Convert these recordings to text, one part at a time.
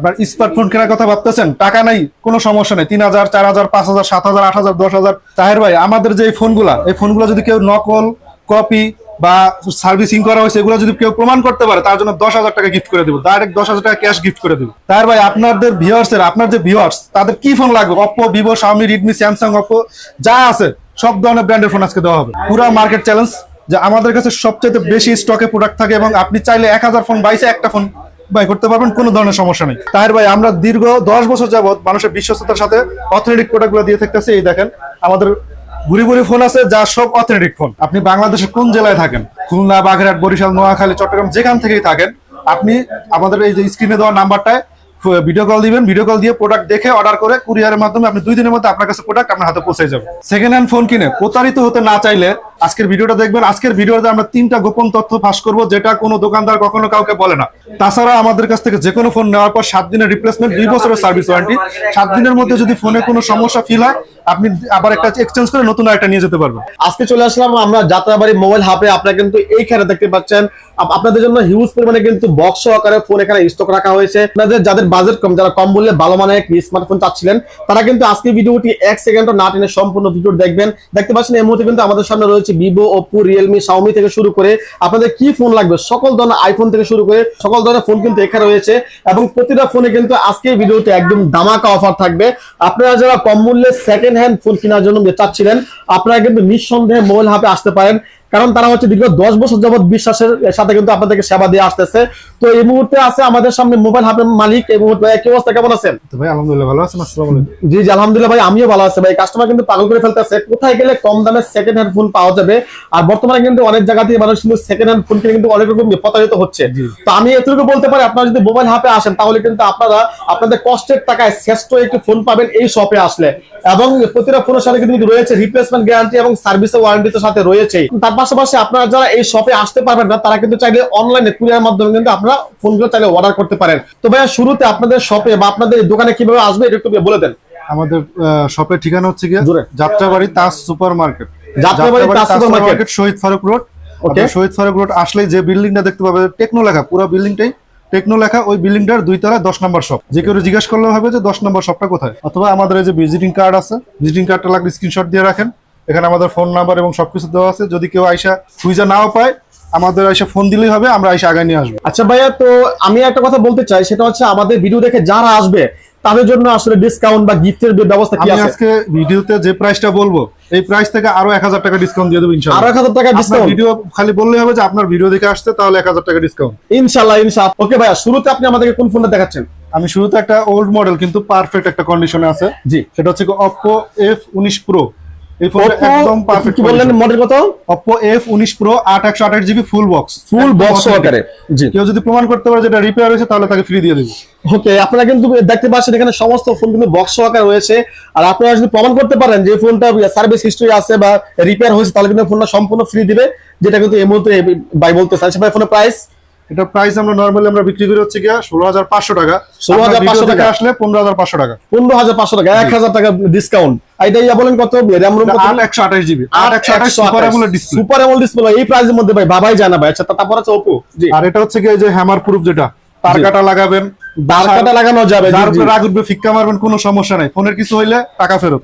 আপনার স্মার্টফোন কেনার কথা ভাবতেছেন? টাকা নাই, কোনো সমস্যা নেই। তিন হাজার, চার হাজার, পাঁচ হাজার, সাত হাজার, আট হাজার, দশ হাজার। তাহের ভাই, আমাদের যে ফোনগুলা, এই ফোনগুলো যদি কেউ নকল কপি বা সার্ভিসিং করা হয়েছে, এগুলো যদি কেউ প্রমাণ করতে পারে, তার জন্য দশ হাজার টাকা গিফট করে দেবো। ডাইরেক্ট দশ হাজার টাকা ক্যাশ গিফট করে দেবো। তার ভাই, আপনাদের ভিউয়ার্স এর, আপনার যে ভিউয়ার্স তাদের কি ফোন লাগবে? Oppo Vivo Xiaomi Redmi Samsung Oppo যা আছে, সব ধরনের ব্র্যান্ডের ফোন আজকে দেওয়া হবে। পুরো মার্কেট চ্যালেঞ্জ যে আমাদের কাছে সবচেয়ে বেশি স্টকে প্রোডাক্ট থাকে এবং আপনি চাইলে এক হাজার ফোন বাইশে একটা ফোন বাই করতে পারবেন, কোনো ধরনের সমস্যা নেই। তাহের ভাই, আমরা দীর্ঘ দশ বছর যাবত মানুষের বিশ্বস্ততার সাথে অথেন্টিক প্রোডাক্টগুলো দিয়ে থাকতেছে। এই দেখেন, আমাদের ঘুরি ঘুরি ফোন আছে, যা সব অথেন্টিক ফোন আপনি বাংলাদেশের কোন জেলায় থাকেন? খুলনা, বাগেরহাট, বরিশাল, নোয়াখালী, চট্টগ্রাম, যেখান থেকেই থাকেন, আপনি আমাদের এই যে স্ক্রিনে দেওয়া নাম্বারটায় ভিডিও কল দিবেন ভিডিও কল দিয়ে প্রোডাক্ট দেখে অর্ডার করে কুরিয়ারের মাধ্যমে আপনি দুই দিনের মধ্যে আপনার কাছে প্রোডাক্ট আপনার হাতে পৌঁছে যাবে। সেকেন্ড হ্যান্ড ফোন কিনে, প্রতারিত হতে না চাইলে আজকের ভিডিওটা দেখবেন। আজকের ভিডিওতে আমরা তিনটা গোপন তথ্য ফাঁস করব, যেটা কোনো দোকানদার কখনো কাউকে বলে না। তাছাড়া আমাদের কাছ থেকে যে কোনো ফোন নেওয়ার পর সাত দিনের রিপ্লেসমেন্ট দুই বছরের সার্ভিস ওয়ারেন্টি সাত দিনের মধ্যে যদি ফোনে কোনো সমস্যা ফিল হয়, আপনি আবার একটা এক্সচেঞ্জ করে নতুন একটা নিয়ে যেতে পারবেন। আজকে চলে আসলাম আমরা যাত্রাবাড়ি মোবাইল হাবে আপনারা কিন্তু এইখানে দেখতে পাচ্ছেন আপনাদের জন্য হিউজ পরিমাণে কিন্তু বক্স আকারে ফোন এখানে স্টক রাখা হয়েছে। আপনাদের যাদের বাজেট কম, যারা কম বললে ভালো মানের একটি স্মার্টফোন চাচ্ছিলেন, তারা কিন্তু আজকে ভিডিওটি এক সেকেন্ড না টেনে সম্পূর্ণ ভিডিও দেখবেন। দেখতে পাচ্ছেন এই মুহূর্তে কিন্তু আমাদের সামনে রয়েছে ভিভো ওপো রিয়েলমি সাউমি থেকে শুরু করে আপনাদের কি ফোন লাগবে, সকল ধরনের আইফোন থেকে শুরু করে সকল ধরনের ফোন কিন্তু এখানে রয়েছে এবং প্রতিটা ফোনে কিন্তু আজকে ভিডিওতে একদম দামাকা অফার থাকবে। আপনারা যারা কম মূল্যে সেকেন্ড হ্যান্ড ফোন কেনার জন্য চাচ্ছিলেন, আপনারা কিন্তু নিঃসন্দেহে মোবাইল হাবে আসতে পারেন। কারণ তারা হচ্ছে দীর্ঘ দশ বছর যাবত বিশ্বাসের সাথে কিন্তু আপনাদেরকে সেবা দিয়ে আসতেছে। তো এই মুহূর্তে আছে আমাদের সামনে মোবাইল হাবের মালিক। এই মুহূর্তে ভাই, কি অবস্থা? কেমন আছেন? ভাই আলহামদুলিল্লাহ ভালো আছেন আসসালামু আলাইকুম জি জি আলহামদুলিল্লাহ ভাই আমিও ভালো আছি ভাই। কাস্টমার কিন্তু পাগল করে ফেলতেছে। কোথায় গেলে কম দামে সেকেন্ড হ্যান্ড ফোন পাওয়া যাবে? আর বর্তমানে কিন্তু অনেক জায়গাতেই মানুষ কিন্তু সেকেন্ড হ্যান্ড ফোন কিনে কিন্তু অনেক রকম প্রতারিত হচ্ছে। তো আমি এতটুকু বলতে পারি আপনারা যদি মোবাইল হাতে আসেন তাহলে কিন্তু আপনারা আপনাদের কষ্টের টাকায় শ্রেষ্ঠ একটি ফোন পাবেন এই শপে আসলে। এবং প্রতিটা ফোনের সাথে কিন্তু রয়েছে রিপ্লেসমেন্ট গ্যারান্টি এবং সার্ভিস ওয়ারেন্টি তো সাথে রয়েছে তার পাশাপাশি আপনারা যারা এই শপে আসতে পারবেন না তারা কিন্তু চাইলে অনলাইনে কুরিয়ার মাধ্যমে কিন্তু আপনারা ফোনগুলো চাইলে অর্ডার করতে পারেন। তো ভাইয়া শুরুতে আপনাদের শপে বা আপনাদের দোকানে কীভাবে আসবে এটা একটু বলে দেন। আমাদের শপের ঠিকানা হচ্ছে গিয়ে। Jatrabari Taj super market Jatrabari Taj supermarket. Shahid Faruk road. Okay. Shahid Faruk road আসলেই যে বিল্ডিংটা দেখতে পাবে টেকনো লেখা পুরো বিল্ডিংটাই টেকনো লেখা ওই বিল্ডিংটার দুই তলায় দশ নম্বর শপ যে কেউ জিজ্ঞেস করলে হবে যে দশ নম্বর শপটা কোথায়। অথবা আমাদের এই যে ভিজিটিং কার্ড আছে ভিজিটিং কার্ডটা লাগলে স্ক্রিনশট দিয়ে রাখেন। এখানে আমাদের ফোন নাম্বার এবং সবকিছু দেওয়া আছে। যদি কেউ আইসা সুইজা নাও পায় আমাদের আইসা ফোন দিলেই হবে আমরা আইসা আগায় নিয়ে আসব। আচ্ছা ভাইয়া তো আমি একটা কথা বলতে চাই সেটা হচ্ছে আমাদের ভিডিও দেখে যারা আসবে তাদের জন্য আসলে ডিসকাউন্ট বা গিফটের ব্যবস্থা কি আমি আছে? আজকে ভিডিওতে যে প্রাইসটা বলব এই প্রাইস থেকে আরও এক হাজার টাকা ডিসকাউন্ট দিয়ে দেবো আরও ইনশাল্লাহ এক হাজার টাকা আপনার ডিসকাউন্ট ভিডিও খালি বললেই হবে যে আপনার ভিডিও দেখে আসছে তাহলে এক হাজার টাকা ডিসকাউন্ট ইনশাল্লাহ ইনশাল্লাহ। ওকে ভাইয়া শুরুতে আপনি আমাদেরকে কোন ফোনটা দেখাচ্ছেন? আমি শুরুতে একটা ওল্ড মডেল কিন্তু পারফেক্ট একটা কন্ডিশনে আছে। জি। সেটা হচ্ছে এফ উনিশ প্রো এই ফোনটা একদম পারফেক্ট কি বললেন? মডেল কত? অপো এফ উনিশ প্রো আট একশো আঠাশ GB full box full box সহকারে। জি। কেউ যদি প্রমাণ করতে পারে যেটা রিপেয়ার হয়েছে তাহলে তাকে ফ্রি দিয়ে দেবো। ওকে আপনারা কিন্তু দেখতে পাচ্ছেন এখানে সমস্ত ফোন কিন্তু বক্স সহকারে রয়েছে। আর আপনারা যদি প্রমাণ করতে পারেন যে ফোনটা সার্ভিস হিস্ট্রি আছে বা রিপেয়ার হয়েছে তাহলে কিন্তু ফোনটা সম্পূর্ণ ফ্রি দিবে যেটা কিন্তু এই মুহূর্তে ভাই বলতে চাইছে ভাই ফোনের প্রাইস এটা প্রাইস আমরা নর্মালি আমরা বিক্রি করি হচ্ছে গিয়া ষোলো হাজার পাঁচশো টাকা। 16,500 আপনার ভিডিও দেখে টাকা। আসলে পনেরো হাজার পাঁচশো টাকা। পনেরো হাজার পাঁচশো টাকা এক হাজার টাকা ডিসকাউন্ট এটা ইয়া বলেন কত? র্যাম রুম কত? আট একশো আঠাশ জিবি। আট একশো আঠাশ সুপার অ্যামোলেড ডিসপ্লে সুপার এমন ডিসপ্লে এই প্রাইসের মধ্যে ভাই বাবাই জানা ভাই। আচ্ছা তারপর আছে ওপো জি। আর এটা হচ্ছে যে হ্যামার প্রুফ যেটা তার কাটা লাগাবেন। লাগানো যাবে ফিক্কা মারবেন কোনো সমস্যা নাই। ফোনের কিছু হইলে টাকা ফেরত।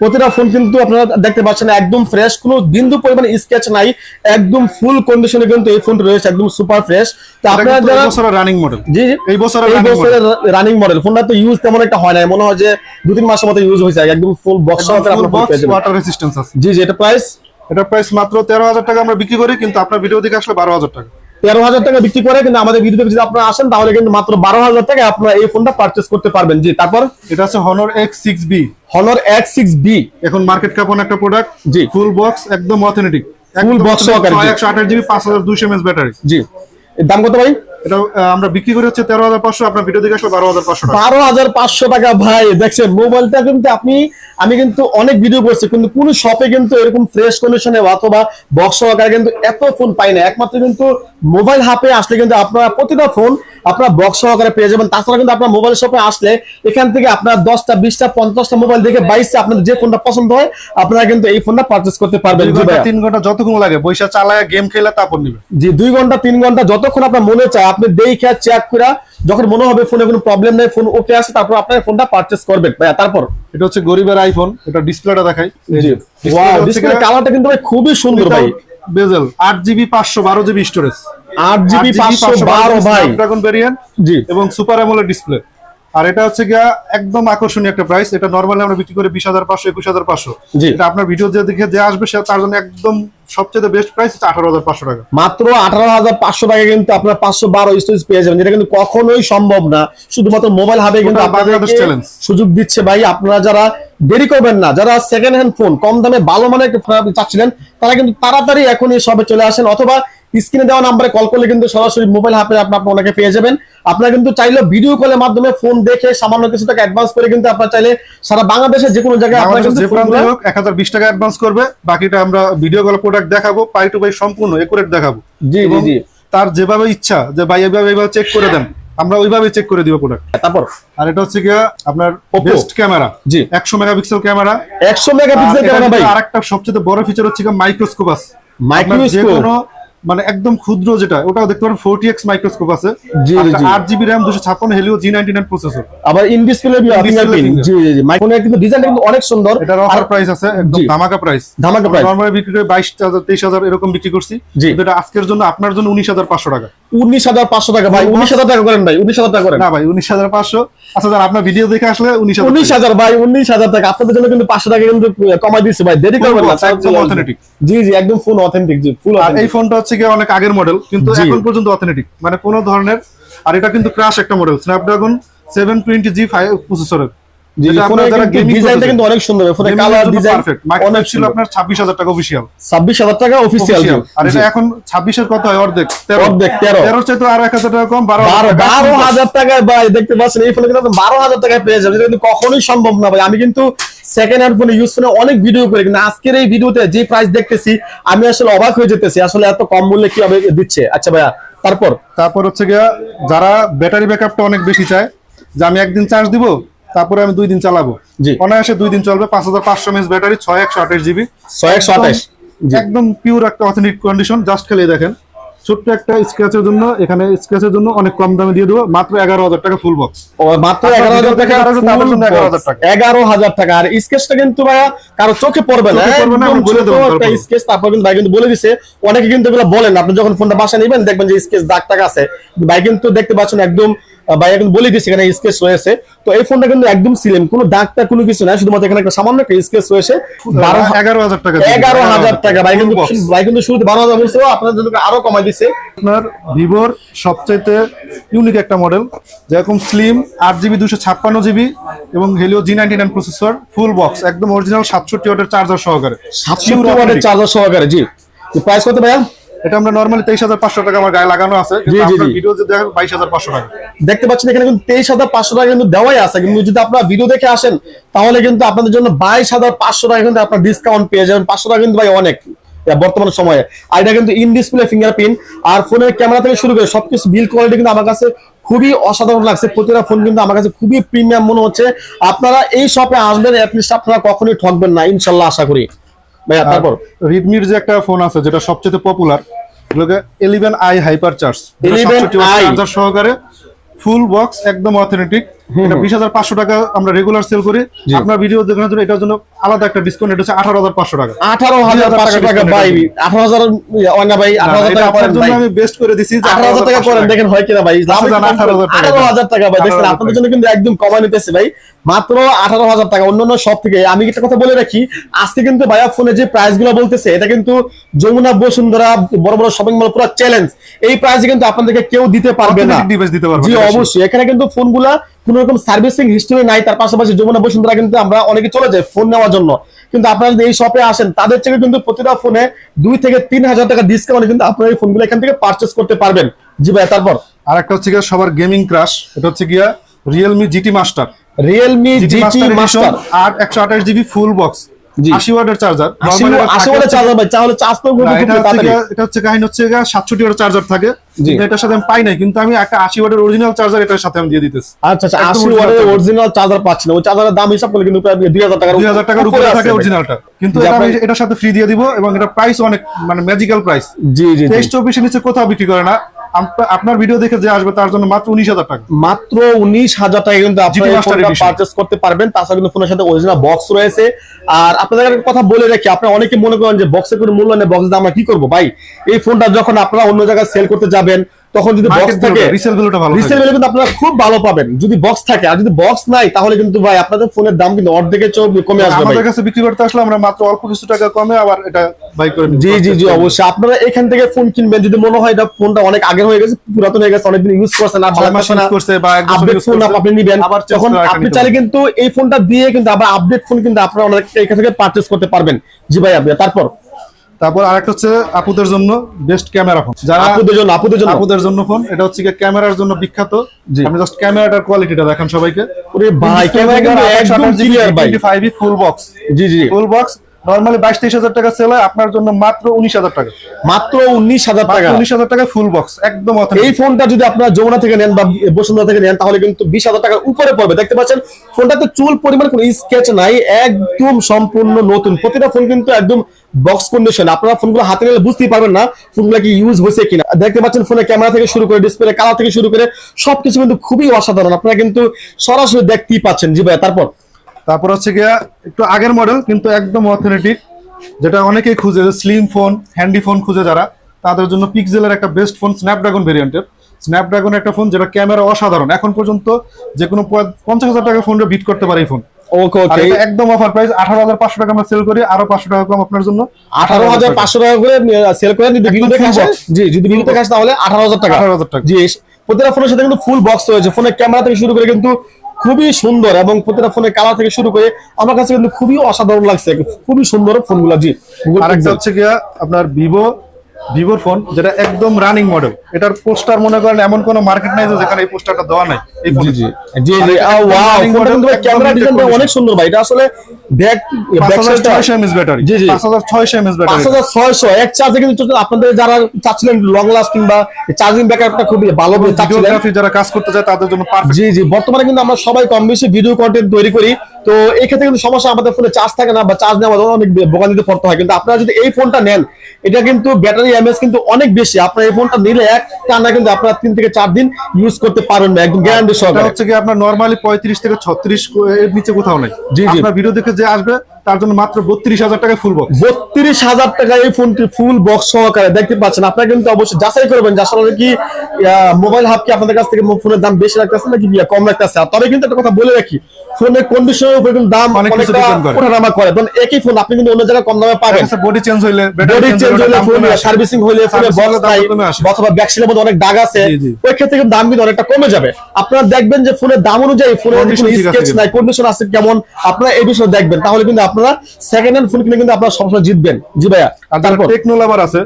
প্রতিটা ফোন কিন্তু আপনারা দেখতে পাচ্ছেন একদম ফ্রেশ কোনো বিন্দু পরিমাণে স্কেচ নাই একদম ফুল কন্ডিশনে কিন্তু এই ফোনটা রয়েছে একদম সুপার ফ্রেশ তো আপনারা যারা বছরের রানিং মডেল জি জি। এই বছরের এই বছরের রানিং মডেল ফোনটা তো ইউজ তেমন একটা হয় না মনে হয় যে দু তিন মাসের মতো ইউজ হয়েছে একদম ফুল বক্স সহকারে আপনারা পেয়ে যাবেন। ওয়াটার রেসিস্ট্যান্স আছে। জি জি এটা প্রাইস এটা প্রাইস মাত্র তেরো হাজার টাকা আমরা বিক্রি করি কিন্তু আপনার ভিডিও দেখে আসলে বারো হাজার টাকা। তেরো হাজার টাকা বিক্রি করে কিন্তু আমাদের ভিডিওতে যদি আপনারা আসেন তাহলে কিন্তু মাত্র বারো হাজার টাকা আপনারা এই ফোনটা পারচেস করতে পারবেন। জি তারপর? এটা হচ্ছে Honor X six B Honor X six B এখন মার্কেট কাপন একটা প্রোডাক্ট জি। ফুল বক্স একদম অথেন্টিক বক্স সহকারে, একশো আঠাশ জিবি পাঁচ হাজার দুশো এমএস ব্যাটারি জি। দাম কত ভাই? এটা আমরা বিক্রি করি হচ্ছে তেরো হাজার পাঁচশো আপনার ভিডিও দেখে আসলে বারো হাজার পাঁচশো বারো হাজার পাঁচশো টাকা ভাই দেখছেন মোবাইলটা কিন্তু আপনি আমি কিন্তু অনেক ভিডিও করছি কিন্তু কোন শপে কিন্তু এরকম ফ্রেশ কন্ডিশনে অথবা বক্স সহকারে কিন্তু এত ফোন পাই না। একমাত্র কিন্তু মোবাইল হাপে আসলে কিন্তু আপনারা প্রতিটা ফোন আপনারা বক্স সহকারে পেয়ে যাবেন। তাছাড়া কিন্তু আপনার মোবাইল শপে আসলে এখান থেকে আপনার দশটা বিশটা পঞ্চাশটা মোবাইল দেখে বাইশটা আপনার যে ফোনটা পছন্দ হয় আপনারা কিন্তু এই ফোনটা পারচেস করতে পারবেন। তিন ঘণ্টা যতক্ষণ লাগে বৈশা চালায় গেম খেলে তারপর নিবে। জি দুই ঘণ্টা তিন ঘণ্টা যতক্ষণ আপনার মনে চায় আপনি দেখে চেক করে যখন মনে হবে ফোনে কোনো প্রবলেম নেই ফোন ওকে আছে তারপর আপনার ফোনটা পারচেস করবেন। ভাইয়া তারপর? এটা হচ্ছে গরিবের আইফোন এটা ডিসপ্লেটা দেখাই। ডিসপ্লে কালারটা কিন্তু ভাই খুবই সুন্দর ভাই। বেজেল আট জিবি পাঁচশো বারো জিবি স্টোরেজ আট জিবি পাঁচশো বারো ভাই। ড্রাগন ভেরিয়েন্ট জি। এবং সুপার অ্যামোলেড ডিসপ্লে আর এটা হচ্ছে গিয়া একদম আকর্ষণীয় একটা প্রাইস এটা নর্মালি আমরা বিক্রি করি বিশ হাজার পাঁচশো একুশ হাজার পাঁচশো। জি। এটা আপনার ভিডিও যে দেখে যে আসবে সে তার জন্য একদম সবচেয়ে বেস্ট প্রাইস হচ্ছে আঠারো হাজার পাঁচশো টাকা। মাত্র আঠারো হাজার পাঁচশো টাকা কিন্তু আপনার পাঁচশো বারো স্টোরেজ পেয়ে যাবেন যেটা কিন্তু কখনোই সম্ভব না। শুধুমাত্র মোবাইল হাবে কিন্তু আপনাদেরকে সুযোগ দিচ্ছে ভাই। আপনারা যারা দেরি করবেন না। যারা সেকেন্ড হ্যান্ড ফোন কম দামে ভালো মানের চাচ্ছিলেন তারা কিন্তু তাড়াতাড়ি এখন এই সবে চলে আসেন অথবা স্ক্রিনে দেওয়া নাম্বারে কল করলে কিন্তু সরাসরি মোবাইল হাতে আপনি আপনার ওনাকে পেয়ে যাবেন। আপনারা কিন্তু চাইলে ভিডিও কলের মাধ্যমে ফোন দেখে সামান্য কিছু টাকা অ্যাডভান্স করে কিন্তু আপনারা চাইলে সারা বাংলাদেশে যে কোনো জায়গায় আপনারা কিন্তু হোক এক হাজার বিশ টাকা অ্যাডভান্স করবে। বাকিটা আমরা ভিডিও কল প্রোডাক্ট দেখাবো পাই টু পাই সম্পূর্ণ একুরেট দেখাবো। জি জি জি। তার যেভাবে ইচ্ছা যে ভাই এভাবে চেক করে দেন। আমরা ওইভাবে চেক করে দিব প্রোডাক্ট তারপর? আর এটা হচ্ছে গিয়া আপনার। বেস্ট ক্যামেরা জি। একশো মেগাপিক্সেল ক্যামেরা একশো মেগাপিক্সেল ক্যামেরা ভাই। আরেকটা সবচেয়ে বড় ফিচার হচ্ছে মাইক্রোস্কোপ আছে। মাইক্রোস্কোপ মানে একদম ক্ষুদ্র যেটা ওটাও দেখতে পারেন ফোরটি এক্স মাইক্রোস্কোপ আছে। জি, জি। আট জিবি র্যাম দুশো ছাপ্পান্ন Helio G ninety nine processor আবার ইন ডিসপ্লে। জি জি জি। মাইক্রোফোনের কিন্তু ডিজাইনটা কিন্তু অনেক সুন্দর। এটার অফার প্রাইস আছে একদম ধামাকা প্রাইস ধামাকা প্রাইস নর্মালি বিক্রি করে বাইশ হাজার তেইশ হাজার এরকম বিক্রি করছি। কিন্তু এটা আজকের জন্য আপনার জন্য উনিশ হাজার পাঁচশো টাকা। উনিশ হাজার পাঁচশো টাকা। ভাই উনিশ হাজার টাকা করেন ভাই উনিশ হাজার টাকা করেন। না ভাই উনিশ হাজার পাঁচশো। আচ্ছা যারা আপনার ভিডিও দেখে আসলে উনিশ উনিশ হাজার ভাই উনিশ হাজার টাকা। আপনাদের জন্য কিন্তু পাঁচশো টাকা কিন্তু কমাই দিচ্ছে ভাই। দেরি করবেন না জি জি একদম ফুল অথেন্টিক জি ফুল আর এই ফোনটা হচ্ছে গিয়ে অনেক আগের মডেল কিন্তু। এখন পর্যন্ত অথেন্টিক মানে কোনো ধরনের আর এটা কিন্তু ক্রাশ একটা model Snapdragon seven twenty G five প্রসেসরের ডিজাইনটা কিন্তু অনেক সুন্দর ফোনের কালার ডিজাইন অনেক অনেক ছিল আপনার ছাব্বিশ হাজার টাকা আর এটা এখন ছাব্বিশের কত হয় অর্ধেক? অর্ধেক, চাইতে আরও টাকা কম টাকায় ভাই দেখতে পাচ্ছেন এই ফোনে কিন্তু আপনি বারো হাজার টাকায় পেয়ে যাবেন। কিন্তু কখনোই সম্ভব না ভাই। আমি কিন্তু সেকেন্ড হ্যান্ড ফোনে ইউজ ফোনে অনেক ভিডিও করি কিন্তু আজকের এই ভিডিওতে যে প্রাইস দেখতেছি আমি আসলে অবাক হয়ে যেতেছি। আসলে এত কম মূল্যে কীভাবে দিচ্ছে? আচ্ছা ভাইয়া তারপর? তারপর হচ্ছে গিয়া যারা ব্যাটারি ব্যাকআপটা অনেক বেশি চায় যে আমি একদিন চার্জ দিব তারপরে আমি দুই দিন চালাবো। জি। অনায়াসে দুই দিন চলবে পাঁচ হাজার পাঁচশো এমএস ব্যাটারি ছয় একশো আঠাশ জিবি। ছয় একশো আঠাশ। একদম পিওর একটা অথেন্টিক কন্ডিশন জাস্ট খেলে দেখেন। ছোট্ট একটা স্ক্র্যাচের জন্য এখানে স্ক্র্যাচের জন্য অনেক কম দামে দিয়ে দেবো মাত্র এগারো হাজার টাকা ফুল বক্স মাত্র এগারো হাজার টাকা দেখে আরও তাদের জন্য 11,000 টাকা। এগারো হাজার টাকা। আর স্কেচটা কিন্তু ভাইয়া কারও চোখে পড়বে না। স্কেচ তারপর। কিন্তু ভাই কিন্তু বলে দিছে। অনেকে কিন্তু এগুলো বলেন আপনি যখন ফোনটা বাসায় নেবেন দেখবেন যে স্কেচ দাগ টাক আছে। ভাই কিন্তু দেখতে পাচ্ছেন একদম ভাই এখন বলে দিচ্ছে এখানে স্কেচ রয়েছে। তো এই ফোনটা কিন্তু একদম সিলেন কোনো দাগ কোনো কিছু না শুধুমাত্র এখানে একটা সামান্য একটা স্কেচ রয়েছে। বারো এগারো হাজার টাকা এগারো হাজার টাকা। ভাই কিন্তু ভাই কিন্তু শুরুতে বারো হাজার বলছিল আপনাদের জন্য আরও কমাই দিচ্ছে। আপনার ভিভোর সবচাইতে ইউনিক একটা মডেল যেরকম স্লিম আট জিবি দুশো ছাপ্পান্ন জিবি এবং Helio G ninety nine processor full box একদম অরিজিনাল সাতষট্টি ওয়াটের চার্জার সহকারে। সাতষট্টি ওয়াটের চার্জার সহকারে জি। প্রাইস কত ভাইয়া? এটা আমরা নর্মালি তেইশ হাজার পাঁচশো টাকা আমার গায়ে লাগানো আছে জি। ভিডিও যদি দেখেন বাইশ হাজার পাঁচশো টাকা। দেখতে পাচ্ছেন এখানে কিন্তু তেইশ হাজার পাঁচশো টাকা কিন্তু দেওয়াই আছে কিন্তু যদি আপনারা ভিডিও দেখে আসেন তাহলে কিন্তু আপনাদের জন্য বাইশ হাজার পাঁচশো টাকা কিন্তু আপনার ডিসকাউন্ট পেয়ে যাবেন। পাঁচশো টাকা কিন্তু ভাই অনেক বর্তমান সময়ে। আর এটা কিন্তু ইন ডিসপ্লে ফিঙ্গারপ্রিন্ট আর ফোনের ক্যামেরা থেকে শুরু করে সবকিছু বিল কোয়ালিটি কিন্তু আমার কাছে খুবই অসাধারণ লাগছে। প্রতিটা ফোন কিন্তু আমার কাছে খুবই প্রিমিয়াম মনে হচ্ছে। আপনারা এই শপে আসবেন অ্যাটলিস্ট আপনারা কখনোই ঠকবেন না ইনশাল্লাহ আশা করি। ভাইয়া তারপর? রিডমির যে একটা ফোন আছে যেটা সবচেয়ে popular eleven i hyper charge eleven i সহকারে ফুল বক্স একদম অথেন্টিক এটা বিশ হাজার পাঁচশো টাকা আমরা রেগুলার সেল করি। আপনার ভিডিও দেখানোর জন্য এটার জন্য আলাদা একটা ডিসকাউন্ট এটা হচ্ছে আঠারো হাজার পাঁচশো টাকা। আঠারো হাজার পাঁচশো টাকা ভাই আঠারো হাজার ভাই আঠারো হাজার টাকা জন্য আমি বেস্ট করে দিছি আঠারো হাজার টাকা করেন দেখেন হয় কিনা ভাই। যান, 18,000 টাকা আঠারো হাজার টাকা ভাই দেখছেন আপনাদের জন্য কিন্তু একদম কমাই নিতেছে ভাই। মাত্র আঠারো হাজার টাকা অন্যান্য সব থেকে। আমি একটা কথা বলে রাখি আজকে কিন্তু ভাইয়া ফোনে যে প্রাইসগুলো বলতেছে এটা কিন্তু যমুনা বসুন্ধরা বড় বড় শপিং মল পুরো চ্যালেঞ্জ এই প্রাইসে কিন্তু আপনাদেরকে কেউ দিতে পারবে না। দিতে পারবে জি অবশ্যই। এখানে কিন্তু ফোনগুলা কোন রকম সার্ভিসিং হিস্ট্রি নাই তার পাশাপাশি যমুনা বসুন্ধরা কিন্তু আমরা অনেকে চলে যাই ফোন নেওয়ার জন্য। কিন্তু আপনারা যদি এই শপে আসেন তাদের থেকে কিন্তু প্রতিটা ফোনে দুই থেকে তিন হাজার টাকা ডিসকাউন্ট কিন্তু আপনারা এই ফোনগুলো এখান থেকে পারচেস করতে পারবেন। জি ভাই তারপর? আর একটা হচ্ছে গিয়া সবার গেমিং ক্রাশ এটা হচ্ছে গিয়া Realme GT master Realme GT master আর একশো আঠাশ জিবি ফুল বক্স ওয়াটের চার্জার আশি আশি ওয়াটের চার্জার ভাই তাহলে চার্জ তো খুব তাড়াতাড়ি। এটা হচ্ছে কাহিনী হচ্ছে গিয়ে সাতষট্টি ওয়াটের চার্জার থাকে। এটার সাথে আমি পাই নাই কিন্তু আমি একটা আশি ওয়াটের অরিজিনাল চার্জার এটার সাথে আমি দিয়ে দিতেছি। আচ্ছা আচ্ছা একদম আশি original ওয়াটের অরিজিনাল চার্জার পাচ্ছি না ওই চার্জারের দাম হিসাব করলে কিন্তু প্রায় দুই হাজার টাকার উপরে থাকে অরিজিনালটা কিন্তু এটা আমি এটার সাথে ফ্রি দিয়ে দিব এবং এটা প্রাইস অনেক মানে ম্যাজিক্যাল প্রাইস জি জি নিচে কোথাও বিক্রি করে না। আপনার ভিডিও দেখে যে আসবে তার জন্য মাত্র উনিশ হাজার টাকা। মাত্র উনিশ হাজার টাকা কিন্তু। পারচেস করতে পারবেন। তাছাড়া কিন্তু ফোনের সাথে অরিজিনাল বক্স রয়েছে। আর আপনাদের কথা বলে রাখি আপনারা অনেকে মনে করেন যে বক্সের কোনো মূল্য নেই বক্স আমরা কি করব? ভাই এই ফোনটা যখন আপনারা অন্য জায়গায় সেল করতে যাবেন তখন যদি বক্স থাকে রিসেল গুলোটা ভালো রিসেল ভ্যালু কিন্তু আপনারা খুব ভালো পাবেন। যদি বক্স থাকে আর যদি বক্স নাই তাহলে কিন্তু ভাই আপনাদের ফোনের দাম কিন্তু অর্ধেকের চেয়েও কমে আসবে আমাদের কাছে বিক্রি করতে আসলে আমরা মাত্র অল্প কিছু টাকা কমে আবার এটা বাই করে জি জি জি অবশ্যই। আপনারা এখান থেকে ফোন কিনবেন। যদি মনে হয় এটা ফোনটা অনেক আগে হয়ে গেছে পুরাতন হয়ে গেছে অনেকদিন ইউজ করছেন আর ভালো মাস না করছে বা এক বছর আপডেট ফোন আপনি নিবেন। তখন আপনি চাইলে কিন্তু এই ফোনটা দিয়ে কিন্তু আবার আপডেট ফোন কিন্তু আপনারা অনেক এখান থেকে পারচেজ করতে পারবেন। জি ভাই আপনি তারপর? তারপর আরেকটা হচ্ছে আপুদের জন্য বেস্ট ক্যামেরা ফোন যারা আপুদের জন্য আপুদের জন্য। আপুদের জন্য ফোন এটা হচ্ছে ক্যামেরার জন্য বিখ্যাত। আমি আপনি জাস্ট ক্যামেরাটার কোয়ালিটিটা দেখান সবাইকে। ওরে ভাই ক্যামেরা কিন্তু একদম ক্লিয়ার ভাই। ফাইভ ফুল বক্স জি জি। ফুল বক্স নর্মালি বাইশ তেইশ হাজার টাকা সেল হয় আপনার জন্য মাত্র উনিশ হাজার টাকা। মাত্র উনিশ হাজার টাকা। উনিশ হাজার টাকা ফুল বক্স একদম এই ফোনটা যদি আপনারা যমুনা থেকে নেন বা বসুন্ধরা থেকে নেন তাহলে কিন্তু বিশ হাজার টাকার উপরে পড়বে। দেখতে পাচ্ছেন ফোনটাতে চুল পরিমাণ কোনো স্কেচ নাই একদম সম্পূর্ণ নতুন। প্রতিটা ফোন কিন্তু একদম বক্স কন্ডিশন আপনারা ফোনগুলো হাতে নিলে বুঝতেই পারবেন না ফোনগুলো কি ইউজ হয়েছে কিনা। দেখতে পাচ্ছেন ফোনে ক্যামেরা থেকে শুরু করে ডিসপ্লে কালার থেকে শুরু করে সবকিছু কিন্তু খুবই অসাধারণ। আপনারা কিন্তু সরাসরি দেখতেই পাচ্ছেন। জি ভাই তারপর? তারপর হচ্ছে গিয়া একটু আগের মডেল কিন্তু একদম অথেন্টিক যেটা অনেকেই খুঁজে স্লিম ফোন হ্যান্ডি ফোন খুঁজে যারা তাদের জন্য পিক্সেলের একটা বেস্ট ফোন স্ন্যাপড্রাগন ভেরিয়েন্টের স্ন্যাপড্রাগন একটা ফোন যেটা ক্যামেরা অসাধারণ। এখন পর্যন্ত যে কোনো পঞ্চাশ হাজার টাকা ফোনটা বিট করতে পারে এই ফোন ওকে ওকে একদম অফার প্রাইস আঠারো হাজার পাঁচশো টাকা আমরা সেল করি আরও পাঁচশো টাকা কম আপনার জন্য। আঠারো হাজার পাঁচশো টাকা করে সেল করে যদি ভিডিও দেখে আসে জি যদি ভিডিও দেখে আসে তাহলে আঠারো হাজার টাকা। আঠারো হাজার টাকা। জি প্রতিটা ফোনের সাথে কিন্তু ফুল বক্স রয়েছে। ফোনের ক্যামেরা থেকে শুরু করে কিন্তু খুবই সুন্দর এবং প্রতিটা ফোনের কালার থেকে শুরু করে আমার কাছে কিন্তু খুবই অসাধারণ লাগছে খুবই সুন্দর ফোনগুলো, জি আরেকটা। হচ্ছে কি আপনার ভিভো ভিভোর ফোন যেটা একদম রানিং মডেল এটার পোস্টার মনে করেন এমন কোনো মার্কেট নাই যেখানে এই পোস্টারটা দেওয়া নাই। এই জি জি। জি জি। running ফোনটা কিন্তু ক্যামেরা ডিজাইনটা অনেক সুন্দর ভাই। এটা আসলে ব্যাক ব্যাক হাজার সাইডটা ছয়শো এমএস ব্যাটারি জি, জি। পাঁচ হাজার ছয়শো এমএস ব্যাটারি হাজার ছয়শো এক চার্জে কিন্তু আপনাদের যারা চাচ্ছিলেন লং লাস্টিং বা চার্জিং ব্যাকআপটা খুবই ভালো চাচ্ছিলেন। যারা কাজ করতে চায় তাদের জন্য পারফেক্ট জি জি। বর্তমানে কিন্তু আমরা সবাই কম বেশি ভিডিও কন্টেন্ট তৈরি করি। তো এই ক্ষেত্রে কিন্তু সমস্যা আমাদের ফোনে চার্জ থাকে না বা চার্জ নেওয়া অনেক বোকা দিতে পড়তে হয়। কিন্তু আপনারা যদি এই ফোনটা নেন এটা কিন্তু ব্যাটারি এমএস কিন্তু অনেক বেশি। আপনার এই ফোনটা নিলে এক টানা কিন্তু আপনারা তিন থেকে চার দিন ইউজ করতে পারবেন না একদম গ্যারান্টি সহ হচ্ছে কি আপনার নর্মালি পঁয়ত্রিশ থেকে ছত্রিশ এর নিচে কোথাও নেই। জি, জি। আপনার ভিডিও দেখে যে আসবে তার জন্য মাত্র বত্রিশ হাজার টাকা ফুল বক্স বত্রিশ হাজার টাকা এই ফোনটি ফুল বক্স সহকারে দেখতে পাচ্ছেন। আপনারা কিন্তু অবশ্যই যাচাই করবেন যে আসলে কি মোবাইল হাব কি আপনাদের কাছ থেকে ফোনের দাম বেশি রাখতেছে নাকি কম রাখতেছে। তবে কিন্তু একটা কথা বলে রাখি ফোনের কন্ডিশনের উপরে কিন্তু দাম অনেক কিছু অনেকটা করে। ওঠানামা করে। ধরুন একই ফোন আপনি কিন্তু অন্য জায়গায় কম দামে পাবেন। বডি চেঞ্জ হইলে বডি চেঞ্জ হলে ফোন সার্ভিসিং হলে ফোনে বক্স নাই অথবা ব্যাকসিলের মধ্যে অনেক দাগ আছে। ওই ক্ষেত্রে কিন্তু দাম কিন্তু অনেকটা কমে যাবে। আপনারা দেখবেন যে ফোনের দাম অনুযায়ী ফোনের Condition কোনো ঠিক স্কেচ নাই কন্ডিশন আছে কেমন আপনারা এই বিষয়ে দেখবেন। তাহলে কিন্তু আপনারা সেকেন্ড হ্যান্ড ফোন কিনে কিন্তু আপনারা সবসময় জিতবেন। জি ভাইয়া আর তারপর? টেকনো লাভার আছে।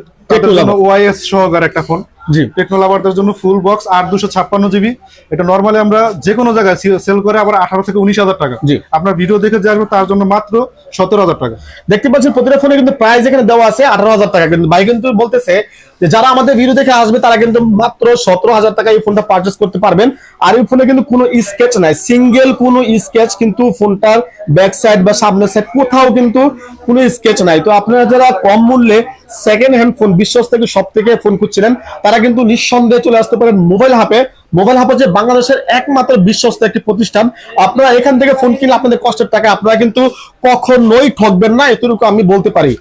ওয়াইএস সহকার একটা ফোন জি। টেকনো লাভারদের জন্য ফুল বক্স আট দুশো ছাপ্পান্ন জিবি এটা নর্মালি আমরা যে কোনো জায়গায় সেল করে আবার আঠারো থেকে উনিশ হাজার টাকা। জি। আপনার ভিডিও দেখে যে আসবে তার জন্য মাত্র সতেরো হাজার টাকা। দেখতে পাচ্ছেন প্রতিটা ফোনে কিন্তু প্রাইস এখানে দেওয়া আছে আঠারো হাজার টাকা। কিন্তু ভাই কিন্তু বলতেছে যে যারা আমাদের ভিডিও দেখে আসবে তারা কিন্তু মাত্র সতেরো হাজার টাকা এই ফোনটা পারচেস করতে পারবেন। আর এই ফোনে কিন্তু কোনো স্কেচ নাই। সিঙ্গেল কোনো স্কেচ কিন্তু ফোনটার ব্যাক সাইড বা সামনের সাইড কোথাও কিন্তু কোনো স্কেচ নাই। তো আপনারা যারা কম মূল্যে সেকেন্ড হ্যান্ড ফোন বিশ্বাস থেকে সব থেকে ফোন খুঁজছিলেন তারা কিন্তু নিঃসন্দেহে চলে আসতে পারেন মোবাইল হাপে মোবাইল হাব হচ্ছে বাংলাদেশের একমাত্র বিশ্বস্ত একটি প্রতিষ্ঠান। আপনারা এখান থেকে ফোন কিনলে আপনাদের কষ্টের টাকা। আপনারা কিন্তু কখনোই ঠকবেন না এতটুকু আমি বলতে পারি।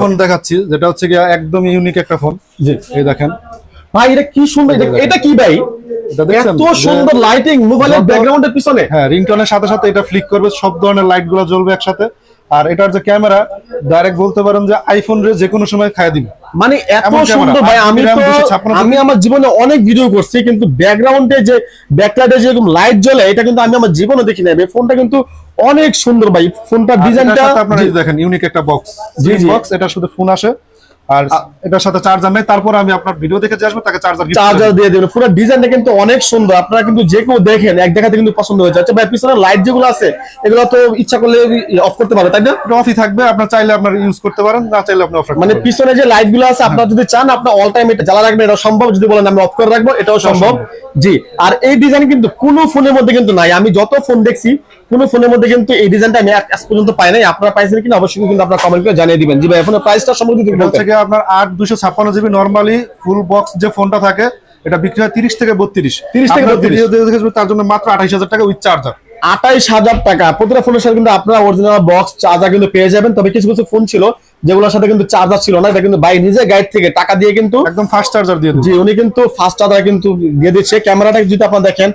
ফোন দেখাচ্ছি যেটা হচ্ছে একদম ইউনিক একটা ফোন। জি। এই দেখেন। ভাই এটা কি সুন্দর এটা- কি ভাই? এত সুন্দর লাইটিং মোবাইলের ব্যাকগ্রাউন্ডের পিছনে। হ্যাঁ রিংটনের সাথে সাথে এটা ফ্লিক করবে সব ধরনের লাইটগুলো জ্বলবে একসাথে। আর এটার যে ক্যামেরা ডাইরেক্ট বলতে পারেন যে আইফোন রে যে কোনো সময় খায় দিবে। মানে এত সুন্দর ভাই আমি তো আমি আমার জীবনে অনেক ভিডিও করছি কিন্তু ব্যাকগ্রাউন্ডে যে ব্যাকলাইটে যেরকম লাইট জ্বলে এটা কিন্তু আমি আমার জীবনে দেখি নাই এই ফোনটা কিন্তু অনেক সুন্দর ভাই। ফোনটা ডিজাইনটা আপনারা দেখেন ইউনিক একটা বক্স জি। বক্স এটা শুধু ফোন আসে। আর এটার সাথে চার্জার নেই তারপর আমি আপনার ভিডিও দেখে যে আসবে তাকে চার্জার চার্জার দিয়ে দেবেন। পুরো ডিজাইনটা কিন্তু অনেক সুন্দর। আপনারা কিন্তু যে কেউ দেখেন এক দেখাতে কিন্তু পছন্দ হয়ে যাচ্ছে। ভাই পিছনে লাইট যেগুলো আছে এগুলো তো ইচ্ছা করলে অফ করতে পারবে তাই না? অফই থাকবে। আপনার চাইলে আপনার ইউজ করতে পারেন না চাইলে আপনি অফ মানে পিছনে যে লাইটগুলো আছে আপনারা যদি চান আপনার অল টাইম এটা জ্বালা রাখবেন এটা সম্ভব। যদি বলেন আমি অফ করে রাখব এটাও সম্ভব। জি আর এই ডিজাইন কিন্তু কোন ফোনের মধ্যে কিন্তু নাই। আমি যত ফোন দেখছি কোন ফোনের মধ্যে কিন্তু এই ডিজাইনটা আমি আজ পর্যন্ত পাই নাই। আপনারা পাইছেন কিনা অবশ্যই কিন্তু আপনারা কমেন্ট করে জানিয়ে দিবেন। জি ভাই এখন প্রাইসটা সম্বন্ধে এটা হচ্ছে গিয়ে আপনার আট দুশো ছাপ্পান্ন জিবি নর্মালি ফুল বক্স যে ফোনটা থাকে এটা বিক্রি হয় তিরিশ থেকে বত্রিশ। 30 থেকে 32 ভিডিও দেখে আসবে তার জন্য মাত্র আঠাইশ হাজার টাকা উইথ চার্জার আঠাইশ হাজার টাকা। প্রতিটা ফোনের সাথে কিন্তু আপনারা অরিজিনাল বক্স চার্জার কিন্তু পেয়ে যাবেন। তবে কিছু কিছু ফোন ছিল যেগুলোর সাথে কিন্তু চার্জার ছিল না। এটা কিন্তু বাই নিজে গাইড থেকে টাকা দিয়ে কিন্তু একদম ফাস্ট চার্জার দিয়ে জি উনি কিন্তু ফার্স্ট চার্জার কিন্তু দিয়ে দিচ্ছে। ক্যামেরাটা যদি আপনারা দেখেন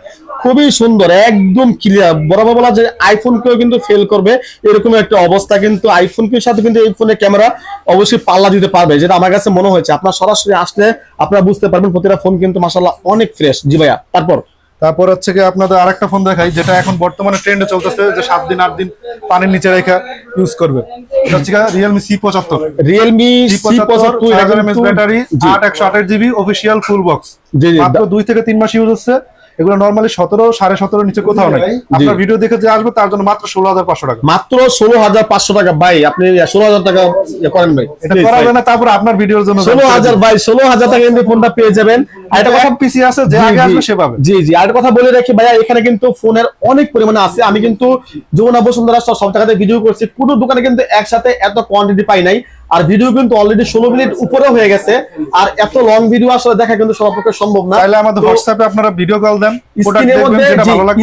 খুবই সুন্দর একদম ক্লিয়ার বরাবর বলা যে আইফোন কেও কিন্তু ফেল করবে এরকম একটা অবস্থা কিন্তু আইফোন এর সাথে কিন্তু এই ফোনের ক্যামেরা অবশ্যই পাল্লা দিতে পারবে যেটা আমার কাছে মনে হয়েছে। আপনার সরাসরি আসলে আপনারা বুঝতে পারবেন প্রতিটা ফোন কিন্তু মাসাল্লাহ অনেক ফ্রেশ জি ভাইয়া তারপর? তারপর হচ্ছে কি আপনাদের আরেকটা ফোন দেখাই যেটা এখন বর্তমানে ট্রেন্ডে চলতেছে যে সাত দিন আট দিন পানির নিচে রেখে ইউজ করবে। হচ্ছে রিয়েলমি সি পঁচাত্তর। রিয়েলমি সি পঁচাত্তর ব্যাটারি আট একশো আঠাশ জিবি অফিসিয়াল ফুল বক্স মাত্র দুই থেকে তিন মাস ইউজ হচ্ছে। এগুলো নর্মালি সতেরো সাড়ে সতেরো নিচে কোথাও নাই। আপনার ভিডিও দেখে যে আসবে তার জন্য মাত্র ষোলো হাজার পাঁচশো টাকা। মাত্র ষোলো হাজার পাঁচশো টাকা ভাই আপনি ষোলো হাজার টাকা ইয়ে করেন ভাই। এটা করা যাবে না তারপর আপনার ভিডিওর জন্য ষোলো হাজার ভাই ষোলো হাজার টাকা কিন্তু ফোনটা পেয়ে যাবেন। আর একটা কথা পিসি আছে যে আগে আসবে সে পাবে জি জি। আর কথা বলে রাখি ভাইয়া এখানে কিন্তু ফোনের অনেক পরিমাণে আছে। আমি কিন্তু যমুনা বসুন্ধরা সব জায়গাতে ভিডিও করছি। কোনো দোকানে কিন্তু একসাথে এত কোয়ান্টিটি পাই নাই। আর ভিডিও কিন্তু অলরেডি ষোলো মিনিট উপরে হয়ে গেছে। আর এত লং ভিডিও আসলে দেখা কিন্তু সবার পক্ষে সম্ভব না। তাহলে আমাদের হোয়াটসঅ্যাপে আপনারা ভিডিও কল দেন।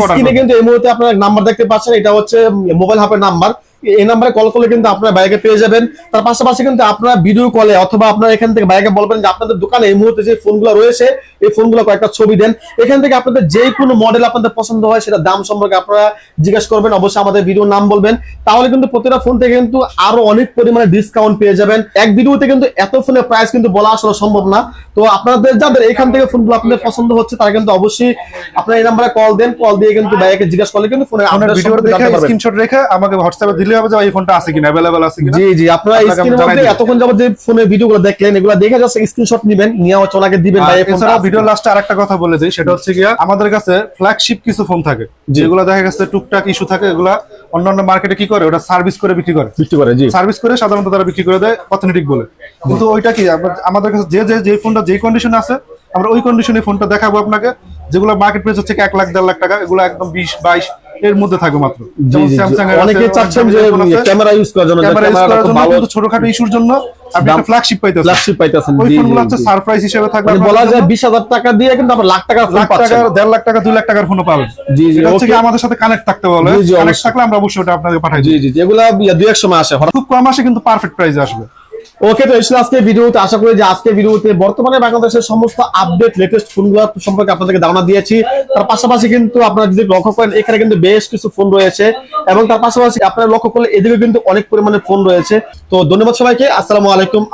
স্ক্রিনে কিন্তু এই মুহূর্তে আপনারা নাম্বার দেখতে পাচ্ছেন। এটা হচ্ছে মোবাইল হাবের নাম্বার এই নাম্বারে কল করলে কিন্তু আপনারা বাইকে পেয়ে যাবেন। তার পাশাপাশি কিন্তু আপনারা ভিডিও কলে অথবা আপনারা এখান থেকে বাইকে বলবেন যে আপনাদের দোকানে এই মুহূর্তে যে ফোনগুলো রয়েছে এই ফোনগুলো কয়েকটা ছবি দেন। এখান থেকে আপনাদের যে কোনো মডেল আপনাদের পছন্দ হয় সেটা দাম সম্পর্কে আপনারা জিজ্ঞেস করবেন। অবশ্যই আমাদের ভিডিওর নাম বলবেন। তাহলে কিন্তু প্রতিটা ফোন থেকে কিন্তু আরও অনেক পরিমাণে ডিসকাউন্ট পেয়ে যাবেন। এক ভিডিওতে কিন্তু এত ফোনের প্রাইস কিন্তু বলা আসলে সম্ভব না। তো আপনাদের যাদের এখান থেকে ফোনগুলো আপনাদের পছন্দ হচ্ছে তারা কিন্তু অবশ্যই আপনার এই নাম্বারে কল দেন। কল দিয়ে কিন্তু বাইকে জিজ্ঞেস করলে কিন্তু ফোনের আপডেট ভিডিও দেখে স্ক্রিনশট রেখে আমাকে হোয়াটসঅ্যাপে দিলে হবে যে এই ফোনটা আছে কিনা अवेलेबल আছে কিনা জি জি আপনারা আপনাকে আমি স্ক্রিনের জানাই মধ্যে দিব। এতক্ষণ যাবত যে ফোনের ভিডিওগুলো দেখলেন এগুলো দেখে যাচ্ছে স্ক্রিনশট নেবেন নিয়ে হচ্ছে ওনাকে দিবেন আর ভাই এই ফোনটা এছাড়া আছে ভিডিও কিনা। লাস্টে আরেকটা কথা বলে দিই সেটা হচ্ছে গিয়া আমাদের কাছে ফ্ল্যাগশিপ কিছু ফোন থাকে যেগুলো দেখা গেছে টুকটাক ইস্যু থাকে এগুলা অন্যান্য মার্কেটে কি করে ওটা সার্ভিস করে বিক্রি করে বিক্রি করে জি সার্ভিস করে সাধারণত তারা বিক্রি করে দেয় অথেন্টিক বলে কিন্তু ওইটা কি আমরা- আমাদের কাছে যে যে যে ফোনটা যে কন্ডিশন আছে আমরা ওই কন্ডিশনে ফোনটা দেখাবো আপনাকে যেগুলো মার্কেট প্রাইস হচ্ছে কি এক লাখ দেড় লাখ টাকা এগুলো একদম বিশ বাইশ এর মধ্যে থাকবে মাত্র। এর অনেকে চাচ্ছেন যে ক্যামেরা ইউজ করার জন্য ক্যামেরা ইউজ করার জন্য কিন্তু ছোটখাটো ইস্যুর জন্য আপনি একটা ফ্ল্যাগশিপ পাইতেছেন। ফ্ল্যাগশিপ পাইতেছেন। ওই ফোনগুলো হচ্ছে সারপ্রাইজ হিসেবে থাকবে মানে বলা যায় টাকা দিয়ে কিন্তু লাখ ফোন লাখ টাকা দেড় লাখ টাকা দুই লাখ টাকার ফোনও পাবেন। জি, জি, হচ্ছে কি আমাদের সাথে কানেক্ট থাকতে বলে। কানেক্ট। থাকলে আমরা অবশ্যই ওটা পাঠাই জি জি এগুলা ইয়া এক সময় আসে। হঠাৎ খুব কম আসে কিন্তু পারফেক্ট প্রাইসে আসবে। ওকে, তো এসে আজকে ভিডিওতে। আশা করি যে আজকে ভিডিওতে বর্তমানে বাংলাদেশের সমস্ত আপডেট লেটেস্ট ফোনগুলো সম্পর্কে আপনাদেরকে ধারণা দিয়েছি। তার পাশাপাশি কিন্তু আপনারা যদি লক্ষ্য করেন, এখানে কিন্তু বেশ কিছু ফোন রয়েছে। এবং তার পাশাপাশি আপনারা লক্ষ্য করলে এদিকে কিন্তু অনেক পরিমাণে ফোন রয়েছে। তো ধন্যবাদ সবাইকে। আসসালামু আলাইকুম।